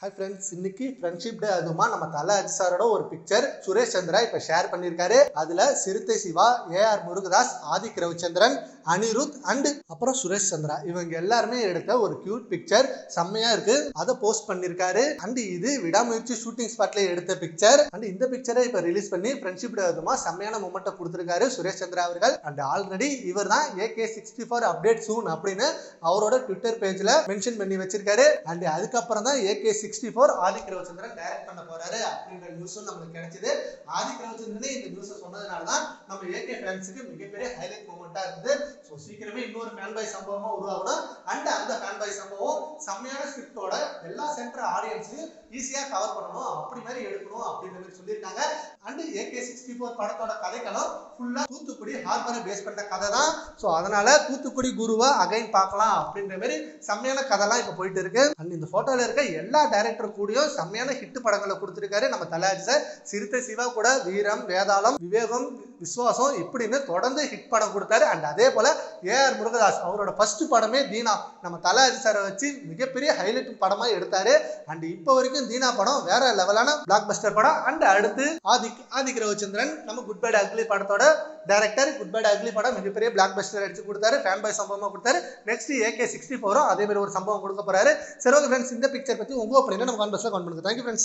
Hi friends இன்னைக்கு friendship day அதுமா நம்ம தலை அஜி சாரோட ஒரு பிக்சர் சுரேஷ் சந்திரா இப்போ ஷேர் பண்ணியிருக்காரு அதில் சிறுத்தை சிவா ஏஆர் முருகதாஸ் ஆதிக் ரவிச்சந்திரன் அனிருத் அண்ட் அப்புறம் சுரேஷ் சந்திரா. இவங்க எல்லாருமே எடுத்த ஒரு கியூட் பிக்சர் செம்மையா இருக்கு. அதை போஸ்ட் பண்ணியிருக்காரு அண்ட் இது விடாமுயற்சி ஷூட்டிங் ஸ்பாட்ல எடுத்த பிக்சர் அண்ட் இந்த பிக்சரை இப்போ ரிலீஸ் பண்ணி ஃப்ரெண்ட்ஷிப் டே அதுமா செம்மையான மூமெண்ட்டை கொடுத்துருக்காரு சுரேஷ் சந்திரா அவர்கள். அண்ட் ஆல்ரெடி இவர் தான் AK sixty four update soon அப்படின்னு அவரோட ட்விட்டர் பேஜில் மென்ஷன் பண்ணி வச்சிருக்காரு. அண்ட் அதுக்கப்புறம் தான் AK sixty four Adhik Ravichandran direct பண்ண போறாரு அப்படின்ற நியூஸும் நம்மளுக்கு கிடைச்சது. ஆதிக் ரவிச்சந்திரனே இந்த நியூஸை சொன்னதுனால தான் நம்ம ஏகே ஃபேன்ஸுக்கு மிகப்பெரிய ஹைலைட் மூமெண்டா இருந்தது. ஸோ சீக்கிரமே இன்னொரு ஃபேன் பாய் சம்பவமா உருவாகணும். அண்ட் அந்த ஃபேன் பாய் சம்பவம் செம்மையான ஸ்கிரிப்டோட எல்லா சென்டர் ஆடியன்ஸையும் ஈஸியா கவர் பண்ணணும் அப்படி மாதிரி எடுக்கணும் அப்படின்ற மாதிரி சொல்லியிருக்காங்க. அண்ட் ஏகே சிக்ஸ்டி ஃபோர் படத்தோட கதைக்களம் ஃபுல்லா தூத்துக்குடி ஹார்பரை பேஸ் பண்ண கதை தான். ஸோ அதனால தூத்துக்குடி குருவை அகைன் பார்க்கலாம் அப்படின்ற மாதிரி செம்மையான கதைலாம் இப்போ போயிட்டு இருக்கு அண்ட் இந்த ஃபோட்டோவில் இருக்க எல்லா டேரக்டர் கூடயும் செம்மையான ஹிட் படங்களை கொடுத்துருக்காரு நம்ம தலாஜி சார் சிறுத்தை சிவா கூட வீரம் வேதாளம் விவேகம் விஸ்வாசம் இப்படின்னு தொடர்ந்து ஹிட் படம் கொடுத்தாரு. அண்ட் அதே போல ஏஆர் முருகதாஸ் அவரோட ஃபர்ஸ்ட் படமே தீனா. நம்ம தலாஜி சாரை வச்சு மிகப்பெரிய ஹைலைட் படமா எடுத்தாரு. அண்ட் இப்போ வரைக்கும் தீனா படம் வேற லெவலான பிளாக் பஸ்டர் படம். அண்ட் அடுத்து ஆதிக் ஆதிக் ரவிச்சந்திரன் நம்ம குட் பேட் அக்லி படத்தோட டைரக்டர் குட் பேட் அக்லி படம் மிகப்பெரிய பிளாக் பஸ்டர் அடிச்சு கொடுத்தாரு. ஃபேன் பாய் சம்பவமா கொடுத்தாரு. நெக்ஸ்ட் ஏகே சிக்ஸ்டி ஃபோரும் அதே மாதிரி ஒரு சம்பவம் கொடுக்க போறாரு. சரி ஓகே ஃப்ரெண்ட்ஸ் இந்த பிக்சர் பத்தி உங்க ஒப்பீனியன் நம்ம கான்பஸ்ல கான் பண்ணுங்க. Thank you friends